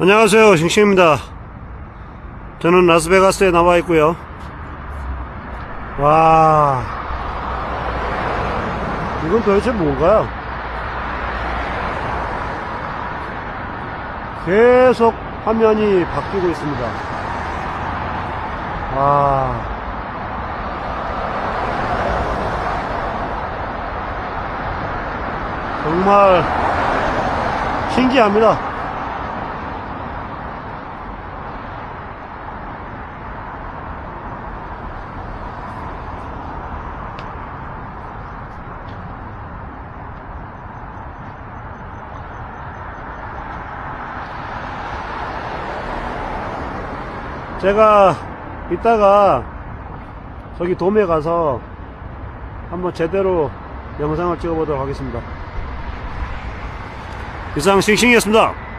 안녕하세요 싱싱입니다. 저는 라스베가스에 나와 있고요. 와. 이건 도대체 뭔가요? 계속 화면이 바뀌고 있습니다. 와. 정말 신기합니다 제가 이따가 저기 돔에 가서 한번 제대로 영상을 찍어보도록 하겠습니다. 이상 싱싱이었습니다.